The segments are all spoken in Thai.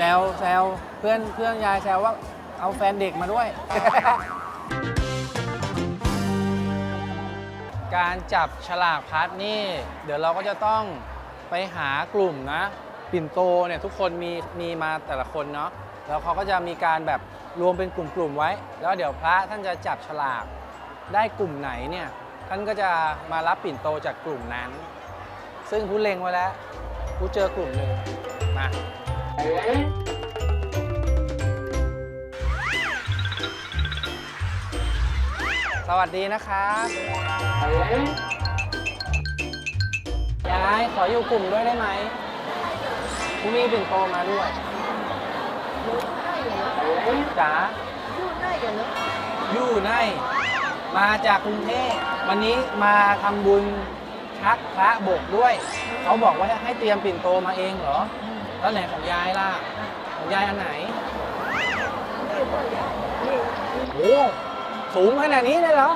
ซวแซวเพื่อนเพื่อนยายแซวว่าเอาแฟนเด็กมาด้วย การจับฉลากพัดนี่ เดี๋ยวเราก็จะต้องไปหากลุ่มนะปิ่นโตเนี่ยทุกคนมีมีมาแต่ละคนเนาะแล้วเขาก็จะมีการแบบรวมเป็นกลุ่มๆไว้ แล้วเดี๋ยวพระท่านจะจับฉลากได้กลุ่มไหนเนี่ยท่านก็จะมารับปิ่นโตจากกลุ่มนั้น ซึ่งผู้เล็งไว้แล้วผู้เจอกลุ่มหนึ่งมา สวัสดีนะครับยายขออยู่กลุ่มด้วยได้ไหมผู้มีปิ่นโตมาด้วยจ๋าอยู่ในมาจากกรุงเทพวันนี้มาทำบุญชักพระบกด้วย เขาบอกว่าให้เตรียมปิ่นโตมาเองเหรอ แล้วไหนของยายล่ะ ของยายอันไหน โอ้สูงขนาดนี้เลยเหรอ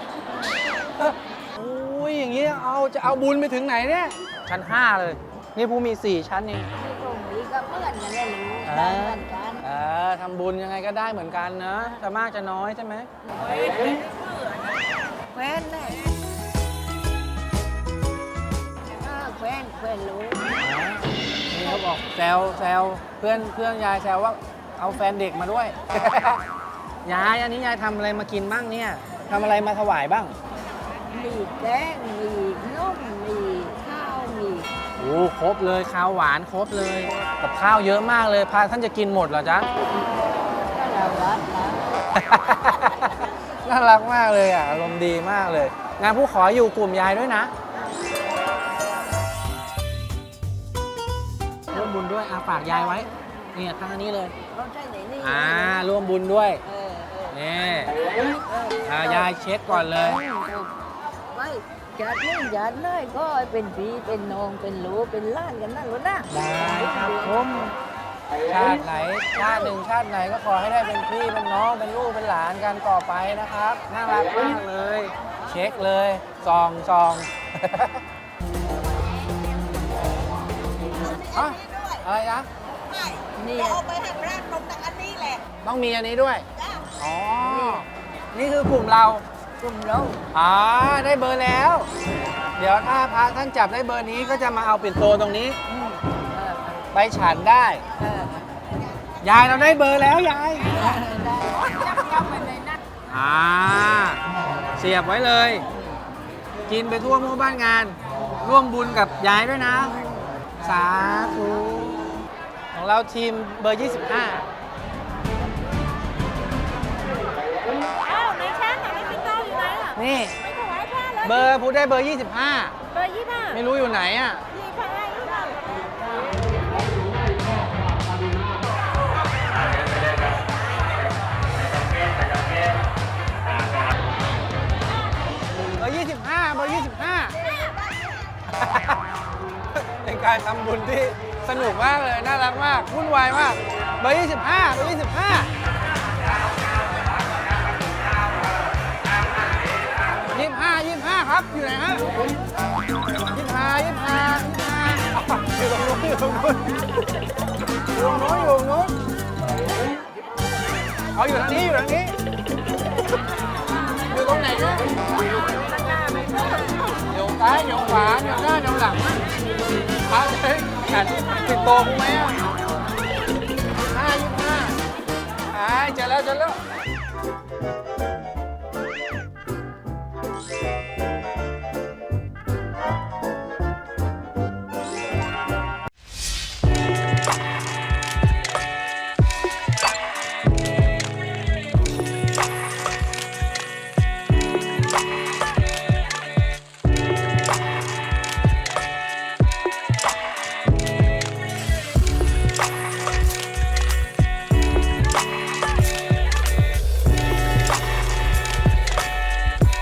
เอ้อโอ้ยอย่างนี้เอาจะเอาบุญไปถึงไหนเนี่ย ชั้น 5 เลย นี่ผู้มี 4 ชั้นเองตรงนี้ก็เพื่อนกันได้รู้อ่าได้เหมือนกัน เออทำบุญยังไงก็ได้เหมือนกันเนอะจะมากจะน้อยใช่ไหมแแซวแซวเพื่อนเพื่อนยายแซวว่าเอาแฟนเด็กมาด้วย ยายอันนี้ยายทำอะไรมากินบ้างเนี่ยทำอะไรมาถวายบ้างมีแกงมีนมมีข้าวมีโอ้ครบเลยข้าวหวานครบเลยกับข้าวเยอะมากเลยพาท่านจะกินหมดเหรอจ๊ะ ก็เรารักนะน่ารักมากเลยอะอารมณ์ดีมากเลยงานผู้ขออยู่กลุ่มยายด้วยนะ อาฝากยายไว้นี่ทางอันนี้เลย เราใช่ไหนนี่อ่าร่วมบุญด้วย เออเออนี่เอออ่ายายเช็คก่อนเลย ไม่จัดนี่จัดเลยก็ให้เป็นพี่เป็นน้องเป็นหลูเป็นหล้านกันนั่นรู้นะได้ครับผมชาติไหนชาติหนึ่งชาติไหนก็ขอให้ได้เป็นพี่เป็นน้องเป็นลูกเป็นหลานกันต่อไปนะครับน่ารักมากเลย เช็คเลยซองซองอะ อะไรนะนี่จะเอาไปให้พระนมจากอันนี้แหละต้องมีอันนี้ด้วย จ้าอ๋อ นี่คือกลุ่มเรา กลุ่มเราอ๋อได้เบอร์แล้ว เดี๋ยวถ้าพระท่านจับได้เบอร์นี้ก็จะมาเอาปิ่นโตตรงนี้ อืมเออไปฉันได้ เออยายเราได้เบอร์แล้วยายได้อ่า เสียบไว้เลย กินไปทั่วหมู่บ้านงาน ร่วมบุญกับยายด้วยนะ สาธุของเราทีมเบอร์ 25 อ้าวในช้างอะไม่เป็นเต้าอยู่ไหนอะนี่ ไม่ถวายพระเลยเบอร์พูดได้เบอร์ 25เบอร์ยี่ห้าไม่รู้อยู่ไหนอะ ยี่พระอะไรหรือเปล่า การทำบุญที่สนุกมากเลย น่ารักมากวุ่นวายมากเบอร์25เบอร์25ยี่ห้ายี่ห้าครับ อยู่ไหนฮะยี่ห้ายี่ห้าอยู่ตรงนู้นอยู่ตรงนู้นอยู่ตรงนู้นอยู่ตรงนู้นเอาอยู่ทางนี้อยู่ทางนี้ อยู่ตรงไหนนี่ยเดี๋ยวซ้ายเดี๋ยวขวาเดี๋ยวหน้าเดี๋ยวหลัง้าเลยขันติดโตกูไหมอะห้ายี่ห้าอ่าเจอแล้วเจอแล้ว